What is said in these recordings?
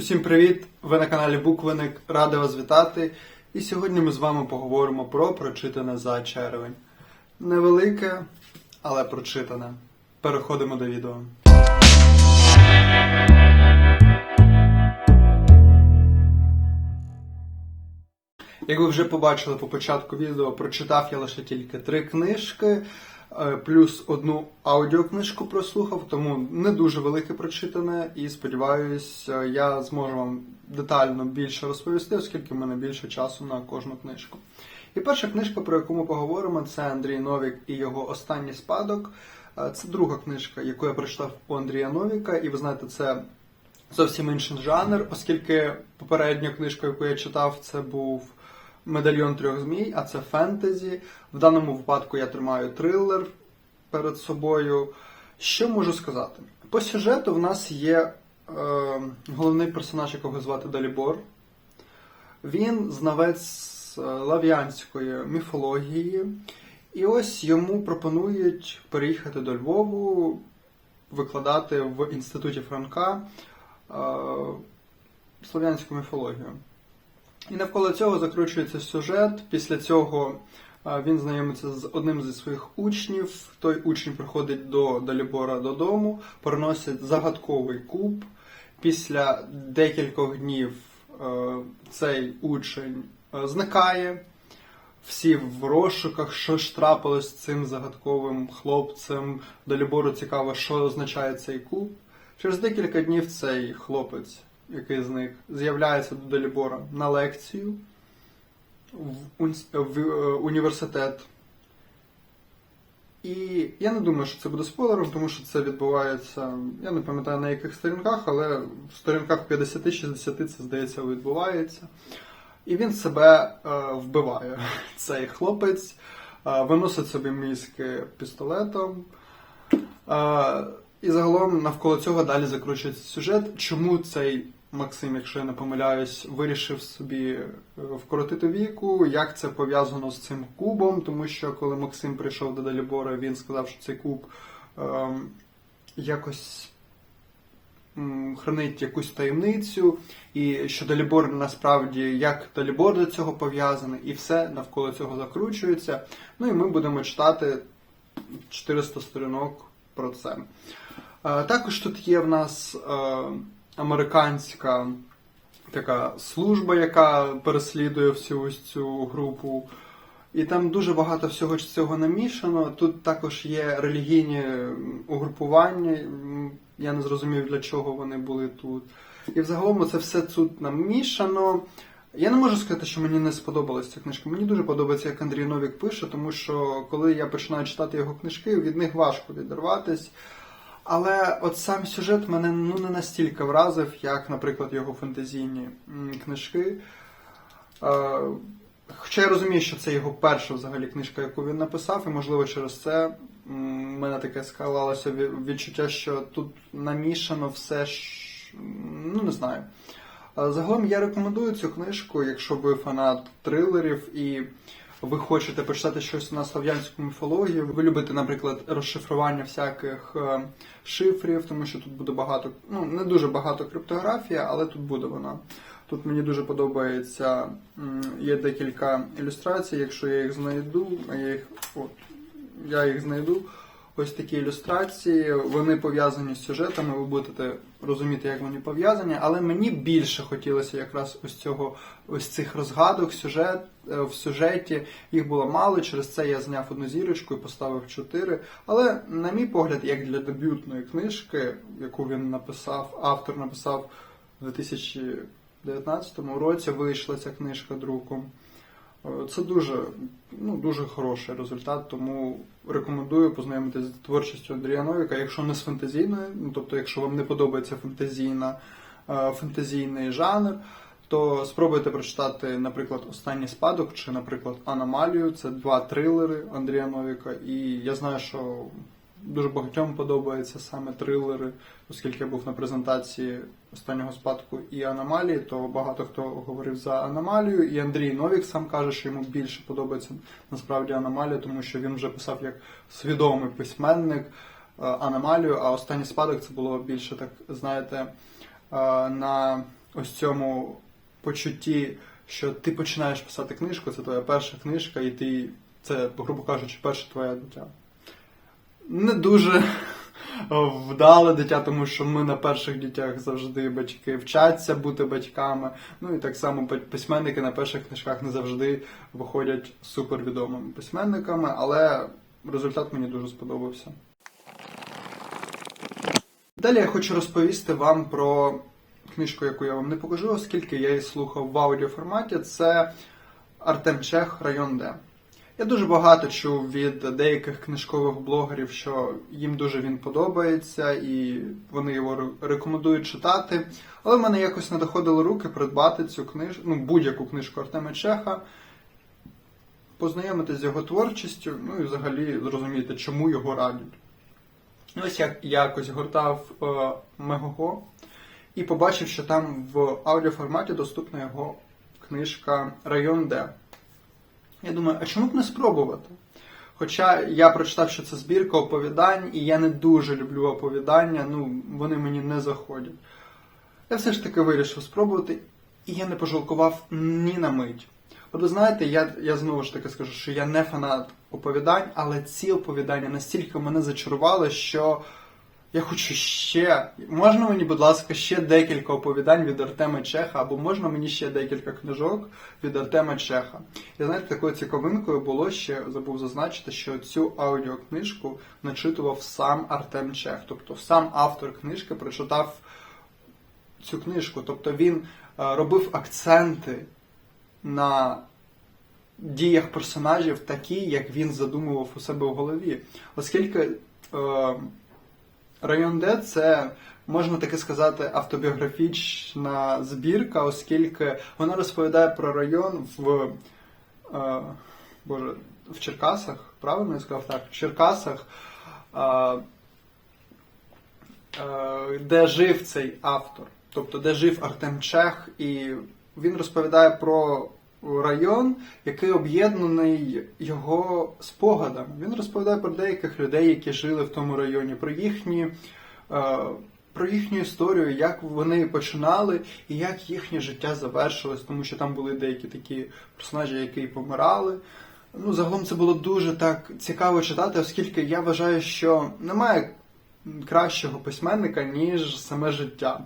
Усім привіт! Ви на каналі Буквиник. Радий вас вітати. І сьогодні ми з вами поговоримо про прочитане за червень. Невелике, але прочитане. Переходимо до відео. Як ви вже побачили по початку відео, прочитав я лише тільки три книжки, плюс одну аудіокнижку прослухав, тому не дуже велике прочитане, і сподіваюся, я зможу вам детально більше розповісти, оскільки в мене більше часу на кожну книжку. І перша книжка, про яку ми поговоримо, це Андрій Новік і його останній спадок. Е, Це друга книжка, яку я прочитав у Андрія Новіка, і ви знаєте, це зовсім інший жанр, оскільки попередня книжка, яку я читав, це був Медальйон трьох змій, а це фентезі. В даному випадку я тримаю трилер перед собою. Що можу сказати? По сюжету в нас є е, головний персонаж, якого звати Далібор. Він знавець е, лав'янської міфології, і ось йому пропонують переїхати до Львову, викладати в інституті Франка е, слов'янську міфологію. І навколо цього закручується сюжет. Після цього він знайомиться з одним зі своїх учнів. Той учень приходить до Далібора додому, приносить загадковий куб. Після декількох днів цей учень зникає. Всі в розшуках, що ж трапилось з цим загадковим хлопцем. Далібору цікаво, що означає цей куб. Через декілька днів цей хлопець, який зник, з'являється до Далібора на лекцію в, унс- в е, університет. І я не думаю, що це буде спойлером, тому що це відбувається. Я не пам'ятаю на яких сторінках, але в сторінках 50-60 це, здається, відбувається. І він себе е, вбиває. Цей хлопець е, виносить собі мізки пістолетом. Е, і загалом навколо цього далі закручується сюжет. Чому цей Максим, якщо я не помиляюсь, вирішив собі е, вкоротити віку, як це пов'язано з цим кубом, тому що коли Максим прийшов до Далібора, він сказав, що цей куб ем, якось хранить якусь таємницю, і що Далібор насправді як Далібор до цього пов'язаний, і все навколо цього закручується. Ну і ми будемо читати 400 сторінок про це. Е, Також тут є в нас е, американська така служба, яка переслідує всю ось цю групу. І там дуже багато всього цього намішано. Тут також є релігійні угрупування. Я не зрозумів, для чого вони були тут. І взагалом це все тут намішано. Я не можу сказати, що мені не сподобалася ця книжка. Мені дуже подобається, як Андрій Новік пише, тому що коли я починаю читати його книжки, від них важко відірватись. Але от сам сюжет мене ну не настільки вразив, як, наприклад, його фантазійні книжки. Е, Хоча я розумію, що це його перша взагалі книжка, яку він написав, і можливо через це в мене таке склалося ві- відчуття, що тут намішано все ж, ну не знаю. Е, Загалом я рекомендую цю книжку, якщо ви фанат трилерів і ви хочете почитати щось на слав'янську міфологію. Ви любите, наприклад, розшифрування всяких е, шифрів, тому що тут буде багато, ну не дуже багато криптографії, але тут буде вона. Тут мені дуже подобається. Є декілька ілюстрацій, якщо я їх знайду, я їх от я їх знайду. Ось такі ілюстрації, вони пов'язані з сюжетами, ви будете розуміти, як вони пов'язані, але мені більше хотілося якраз ось цього, ось цих розгадок, сюжет, в сюжеті. Їх було мало, через це я зняв одну зірочку і поставив чотири. Але, на мій погляд, як для дебютної книжки, яку він написав, автор написав у 2019 році, вийшла ця книжка друком. Е, Це дуже, ну, дуже хороший результат, тому рекомендую познайомитися з творчістю Андрія Новіка, якщо не з фентезійною, ну тобто, якщо вам не подобається фентезійна, е, фентезійний жанр, то спробуйте прочитати, наприклад, Останній спадок чи, наприклад, Аномалію. Це два трилери Андрія Новіка. І я знаю, що дуже багатьом подобаються саме трилери, оскільки я був на презентації останнього спадку і аномалії, то багато хто говорив за аномалію. І Андрій Новік сам каже, що йому більше подобається насправді аномалія, тому що він вже писав як свідомий письменник е, аномалію, а останній спадок це було більше так, знаєте, е, на ось цьому почутті, що ти починаєш писати книжку, це твоя перша книжка, і ти це, грубо кажучи, перше твоє дитя. Не дуже вдале дитя, тому що ми на перших дітях завжди батьки вчаться бути батьками. Ну і так само письменники на перших книжках не завжди виходять супервідомими письменниками, але результат мені дуже сподобався. Далі я хочу розповісти вам про книжку, яку я вам не покажу, оскільки я її слухав в аудіоформаті. Це Артем Чех Район Д. Я дуже багато чув від деяких книжкових блогерів, що їм дуже він подобається і вони його рекомендують читати. Але в мене якось не доходили руки придбати цю книжку, ну будь-яку книжку Артема Чеха, познайомитися з його творчістю, ну і взагалі зрозуміти, чому його радять. Ось я якось гортав е, Мегого і побачив, що там в аудіоформаті доступна його книжка Район Д. Я думаю, а чому б не спробувати? Хоча я прочитав, що це збірка оповідань, і я не дуже люблю оповідання, ну вони мені не заходять. Я все ж таки вирішив спробувати, і я не пожалкував ні на мить. От ви знаєте, я, я знову ж таки скажу, що я не фанат оповідань, але ці оповідання настільки мене зачарували, що я хочу ще. Можна мені, будь ласка, ще декілька оповідань від Артема Чеха, або можна мені ще декілька книжок від Артема Чеха. І знаєте, такою цікавинкою було ще забув зазначити, що цю аудіокнижку начитував сам Артем Чех. Тобто сам автор книжки прочитав цю книжку. Тобто він е, робив акценти на діях персонажів такі, як він задумував у себе в голові. Оскільки е, Район Д це, можна таки сказати, автобіографічна збірка, оскільки вона розповідає про район в, е, Боже, в Черкасах, правильно я сказав так? В Черкасах, е, е, де жив цей автор, тобто де жив Артем Чех, і він розповідає про район, який об'єднаний його спогадами. Він розповідає про деяких людей, які жили в тому районі, про їхні. е, Про їхню історію, як вони починали і як їхнє життя завершилось, тому що там були деякі такі персонажі, які помирали. Ну, загалом це було дуже так цікаво читати, оскільки я вважаю, що немає кращого письменника, ніж саме життя.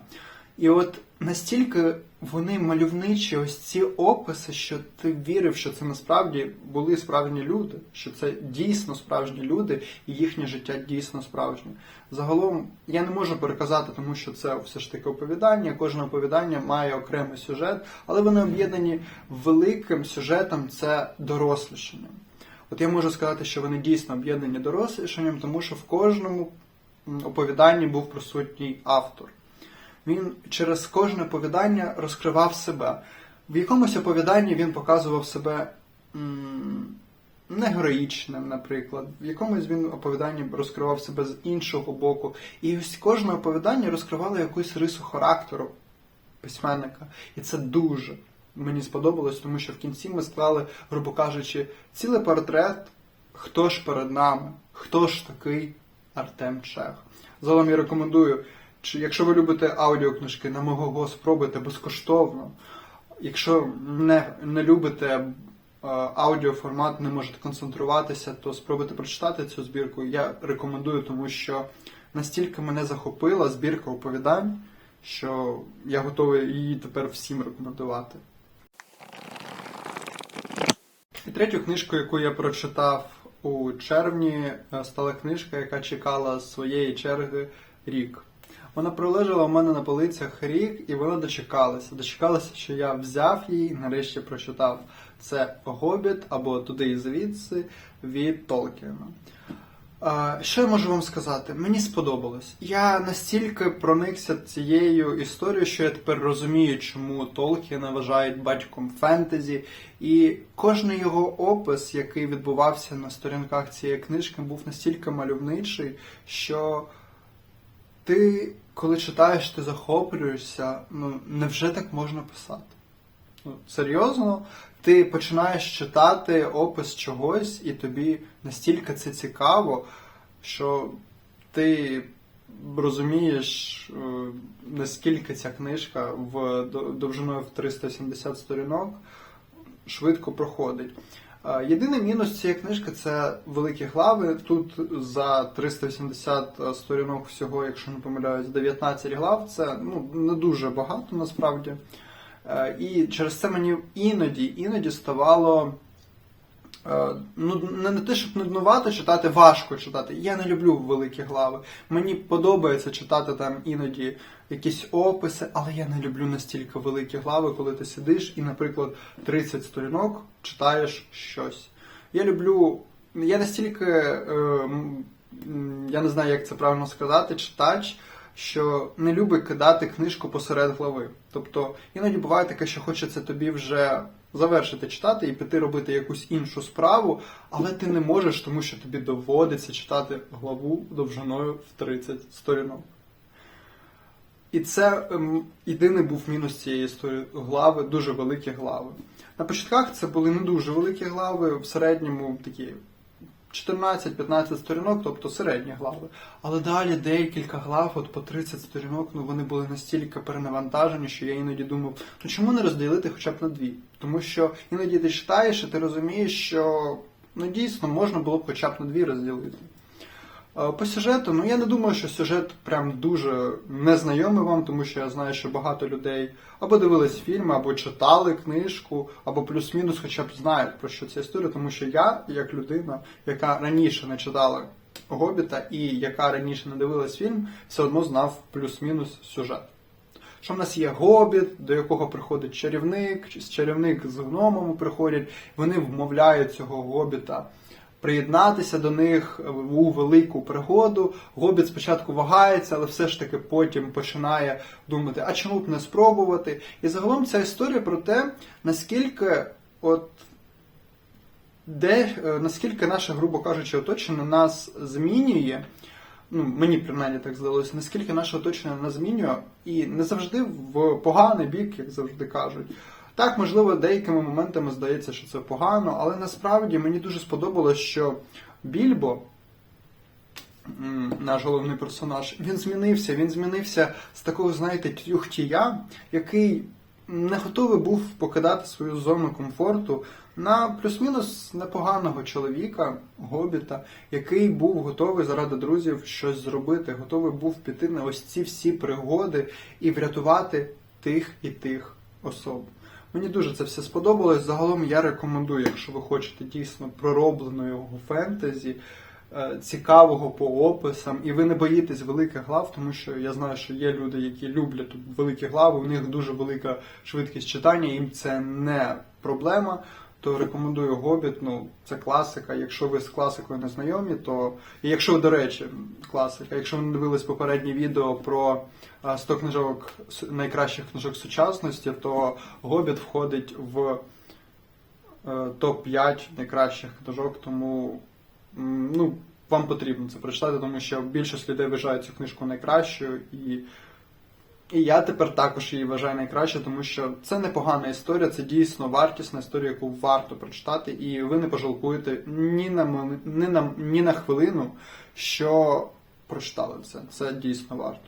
І от настільки вони мальовничі, ось ці описи, що ти вірив, що це насправді були справжні люди, що це дійсно справжні люди, і їхнє життя дійсно справжнє. Загалом я не можу переказати, тому що це все ж таки оповідання. Кожне оповідання має окремий сюжет, але вони об'єднані великим сюжетом це дорослішання. От я можу сказати, що вони дійсно об'єднані дорослішанням, тому що в кожному оповіданні був присутній автор. Він через кожне оповідання розкривав себе. В якомусь оповіданні він показував себе не героїчним, наприклад. В якомусь він оповіданні розкривав себе з іншого боку. І ось кожне оповідання розкривало якусь рису характеру письменника. І це дуже мені сподобалось, тому що в кінці ми склали, грубо кажучи, цілий портрет, хто ж перед нами, хто ж такий Артем Чех. Загалом я рекомендую, чи якщо ви любите аудіокнижки, на мого спробуйте безкоштовно. Якщо не, не любите е, аудіоформат, не можете концентруватися, то спробуйте прочитати цю збірку. Я рекомендую, тому що настільки мене захопила збірка оповідань, що я готовий її тепер всім рекомендувати. І третю книжку, яку я прочитав у червні, е, стала книжка, яка чекала своєї черги рік. Вона пролежала у мене на полицях рік, і вона дочекалася. Дочекалася, що я взяв її нарешті прочитав. Це Гобіт або Туди і звідси від Толкіна. Що я можу вам сказати? Мені сподобалось. Я настільки проникся цією історією, що я тепер розумію, чому Толкіна вважають батьком фентезі. І кожний його опис, який відбувався на сторінках цієї книжки, був настільки мальовничий, що ти, коли читаєш, ти захоплюєшся. Ну, невже так можна писати? Ну, серйозно, ти починаєш читати опис чогось, і тобі настільки це цікаво, що ти розумієш, е, наскільки ця книжка в до- довжиною в 370 сторінок швидко проходить. Е, Єдиний мінус цієї книжки це великі глави. Тут за 380 сторінок всього, якщо не помиляюсь, 19 глав. Це ну, не дуже багато насправді. Е, І через це мені іноді, іноді ставало. Е, Ну, не, не те, щоб нуднувати читати, важко читати. Я не люблю великі глави. Мені подобається читати там іноді якісь описи, але я не люблю настільки великі глави, коли ти сидиш і, наприклад, 30 сторінок читаєш щось. Я люблю. Я настільки. е, я не знаю, як це правильно сказати, читач, що не любить кидати книжку посеред глави. Тобто, іноді буває таке, що хочеться тобі вже завершити читати і піти робити якусь іншу справу, але ти не можеш, тому що тобі доводиться читати главу довжиною в 30 сторінок. І це ем, єдиний був мінус цієї історії глави, дуже великі глави. На початках це були не дуже великі глави, в середньому такі 14-15 сторінок, тобто середні глави. Але далі декілька глав, от по 30 сторінок, ну вони були настільки перенавантажені, що я іноді думав, ну чому не розділити хоча б на дві? Тому що іноді ти читаєш і ти розумієш, що ну дійсно можна було б хоча б на дві розділити. Е, По сюжету, ну я не думаю, що сюжет прям дуже незнайомий вам, тому що я знаю, що багато людей або дивились фільми, або читали книжку, або плюс-мінус хоча б знають про що ця історія, тому що я, як людина, яка раніше не читала Гобіта і яка раніше не дивилась фільм, все одно знав плюс-мінус сюжет. Що в нас є гобіт, до якого приходить чарівник, чи чарівник з гномами приходять, вони вмовляють цього гобіта приєднатися до них у велику пригоду. Гобіт спочатку вагається, але все ж таки потім починає думати, а чому б не спробувати? І загалом ця історія про те, наскільки от. Де е, наскільки наше, грубо кажучи, оточення нас змінює, ну мені принаймні так здалося, наскільки наше оточення нас змінює, і не завжди в поганий бік, як завжди кажуть. Так, можливо, деякими моментами здається, що це погано, але насправді мені дуже сподобалось, що Більбо, наш головний персонаж, він змінився. Він змінився з такого, знаєте, тюхтія, який не готовий був покидати свою зону комфорту на плюс-мінус непоганого чоловіка, гобіта, який був готовий заради друзів щось зробити, готовий був піти на ось ці всі пригоди і врятувати тих і тих особ. Мені дуже це все сподобалось. Загалом я рекомендую, якщо ви хочете дійсно проробленого фентезі, е, цікавого по описам, і ви не боїтесь великих глав, тому що я знаю, що є люди, які люблять великі глави, у них дуже велика швидкість читання, їм це не проблема. То рекомендую Гобіт, ну це класика. Якщо ви з класикою не знайомі, то і якщо, до речі, класика, якщо ви не дивились попереднє відео про а, 100 книжок найкращих книжок сучасності, то Гобіт входить в е, топ-5 найкращих книжок, тому ну, вам потрібно це прочитати, тому що більшість людей вважають цю книжку найкращою, і, і я тепер також її вважаю найкращою, тому що це непогана історія, це дійсно вартісна історія, яку варто прочитати, і ви не пожалкуєте ні на, ні на, ні на хвилину, що прочитали це. Це дійсно варто.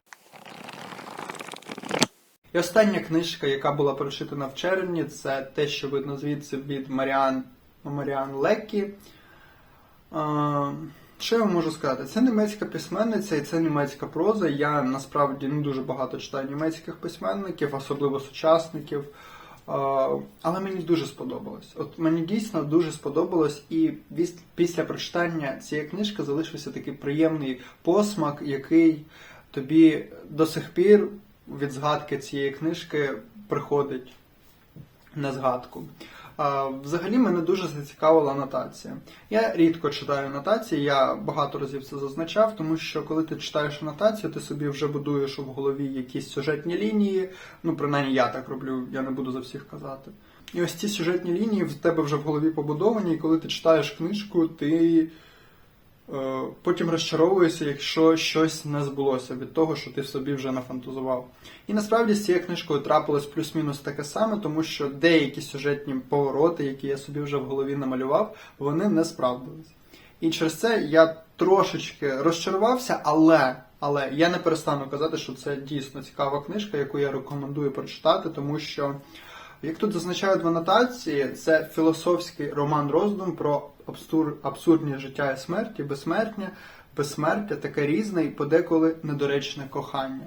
І остання книжка, яка була прочитана в червні, це те, що видно звідси від Маріан, Маріан Леккі. Що я можу сказати? Це німецька письменниця і це німецька проза. Я насправді не дуже багато читаю німецьких письменників, особливо сучасників. Але мені дуже сподобалось. От мені дійсно дуже сподобалось, і після прочитання цієї книжки залишився такий приємний посмак, який тобі до сих пір від згадки цієї книжки приходить на згадку. Взагалі мене дуже зацікавила анотація. Я рідко читаю анотації, я багато разів це зазначав, тому що коли ти читаєш анотацію, ти собі вже будуєш в голові якісь сюжетні лінії. Ну, принаймні я так роблю, я не буду за всіх казати. І ось ці сюжетні лінії в тебе вже в голові побудовані, і коли ти читаєш книжку, ти потім розчаровуєшся, якщо щось не збулося від того, що ти собі вже нафантазував. І насправді з цією книжкою трапилось плюс-мінус таке саме, тому що деякі сюжетні повороти, які я собі вже в голові намалював, вони не справдились. І через це я трошечки розчарувався, але Але я не перестану казати, що це дійсно цікава книжка, яку я рекомендую прочитати, тому що, як тут зазначають в анотації, це філософський роман роздум про абсур... абсурдні життя і смерті, безсмертня, безсмертя, таке різне і подеколи недоречне кохання.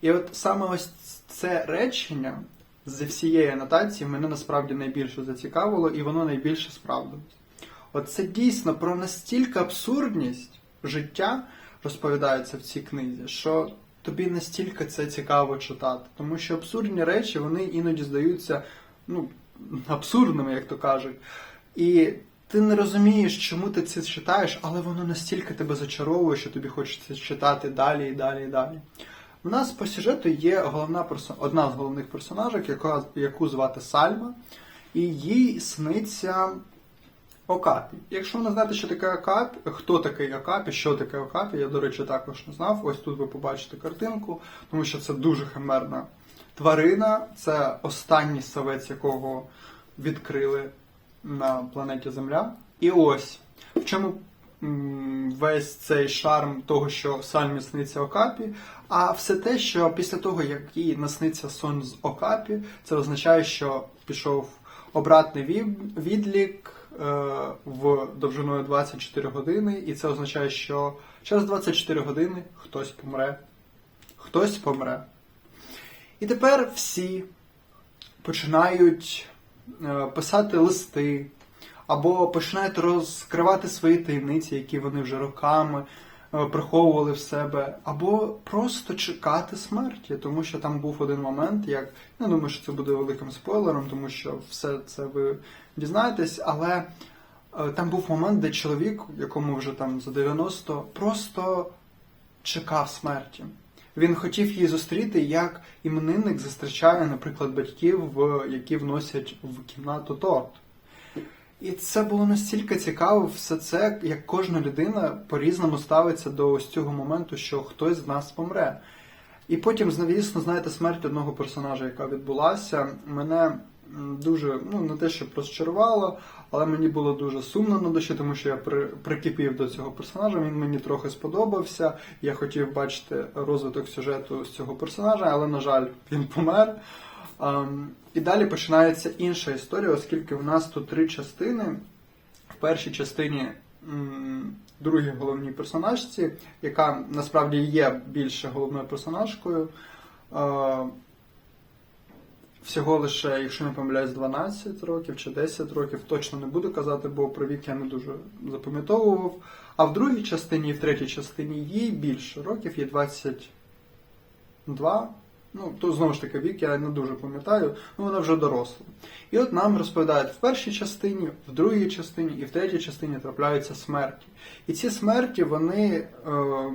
І от саме ось це речення зі всієї анотації мене насправді найбільше зацікавило, і воно найбільше справдилось. От це дійсно про настільки абсурдність життя розповідається в цій книзі, що тобі настільки це цікаво читати. Тому що абсурдні речі вони іноді здаються ну, абсурдними, як то кажуть. І ти не розумієш, чому ти це читаєш, але воно настільки тебе зачаровує, що тобі хочеться читати далі і далі і далі. У нас по сюжету є головна одна з головних персонажок, яка... яку звати Сальма, і їй сниться Окапі. Якщо ви не знаєте, що таке Окапі, хто такий Окапі, що таке Окапі, я, до речі, також не знав. Ось тут ви побачите картинку, тому що це дуже химерна тварина. Це останній савець, якого відкрили на планеті Земля. І ось в чому весь цей шарм того, що Сальмі сниться Окапі, а все те, що після того, як їй насниться сон з Окапі, це означає, що пішов обратний відлік е, в довжиною 24 години, і це означає, що через 24 години хтось помре. Хтось помре. І тепер всі починають писати листи, або починають розкривати свої таємниці, які вони вже роками е, приховували в себе, або просто чекати смерті, тому що там був один момент, як я думаю, що це буде великим спойлером, тому що все це ви дізнаєтесь, але е, там був момент, де чоловік, якому вже там за 90, просто чекав смерті. Він хотів її зустріти, як іменинник зустрічає, наприклад, батьків, які вносять в кімнату торт. І це було настільки цікаво, все це, як кожна людина по-різному ставиться до ось цього моменту, що хтось з нас помре. І потім, звісно, знаєте, смерть одного персонажа, яка відбулася, мене дуже, ну не те, що розчарувало, але мені було дуже сумно на душі, тому що я при, прикипів до цього персонажа. Він мені трохи сподобався. Я хотів бачити розвиток сюжету з цього персонажа, але, на жаль, він помер. Ем, і далі починається інша історія, оскільки у нас тут три частини. В першій частині м, другій головній персонажці, яка насправді є більше головною персонажкою. Е, всього лише, якщо не помиляюсь, 12 років чи 10 років, точно не буду казати, бо про вік я не дуже запам'ятовував. А в другій частині і в третій частині їй більше років, є 22. Ну, то знову ж таки вік, я не дуже пам'ятаю, ну вона вже доросла. І от нам розповідають в першій частині, в другій частині і в третій частині трапляються смерті. І ці смерті, вони е,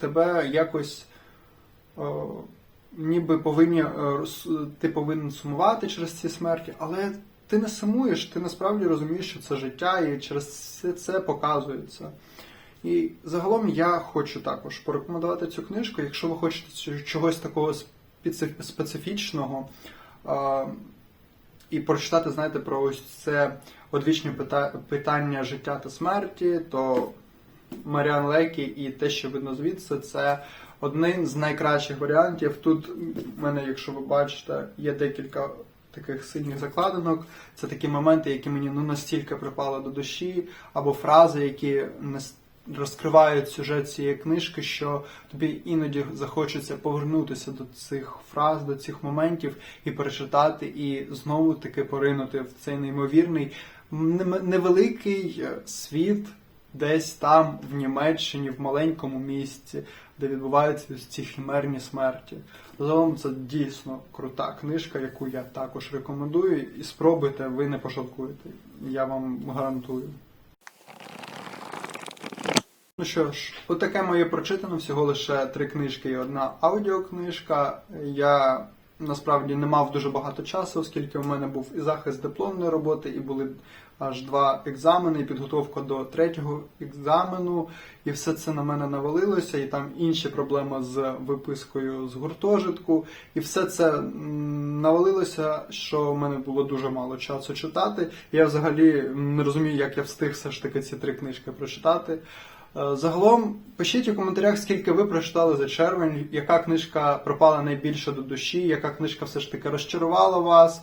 тебе якось е, ніби повинні, е, ти повинен сумувати через ці смерті, але ти не сумуєш, ти насправді розумієш, що це життя, і через все це показується. І загалом я хочу також порекомендувати цю книжку, якщо ви хочете чогось такого специфічного і прочитати, знаєте, про ось це одвічне пита- питання життя та смерті, то Маріан Лекі і те, що видно звідси, це один з найкращих варіантів. Тут в мене, якщо ви бачите, є декілька таких сильних закладинок. Це такі моменти, які мені ну настільки припали до душі, або фрази, які нас- розкривають сюжет цієї книжки, що тобі іноді захочеться повернутися до цих фраз, до цих моментів і перечитати, і знову таки поринути в цей неймовірний невеликий е, світ. Десь там, в Німеччині, в маленькому місті, де відбуваються ці хімерні смерті. Загалом це дійсно крута книжка, яку я також рекомендую. І спробуйте, ви не пошалкуєте. Я вам гарантую. Ну що ж, отаке моє прочитано, всього лише три книжки і одна аудіокнижка. Я насправді не мав дуже багато часу, оскільки у мене був і захист дипломної роботи, і були аж два екзамени, підготовка до третього екзамену, і все це на мене навалилося, і там інші проблеми з випискою з гуртожитку, і все це навалилося, що в мене було дуже мало часу читати. Я взагалі не розумію, як я встиг все ж таки ці три книжки прочитати. Е, Загалом пишіть у коментарях, скільки ви прочитали за червень, яка книжка пропала найбільше до душі, яка книжка все ж таки розчарувала вас.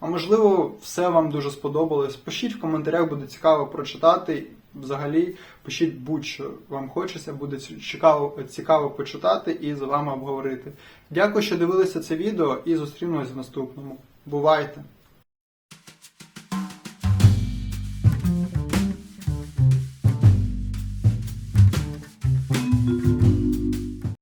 А можливо, все вам дуже сподобалось. Пишіть в коментарях, буде цікаво прочитати. Взагалі, пишіть будь-що вам хочеться, буде цікаво, цікаво почитати і з вами обговорити. Дякую, що дивилися це відео і зустрінемось в наступному. Бувайте!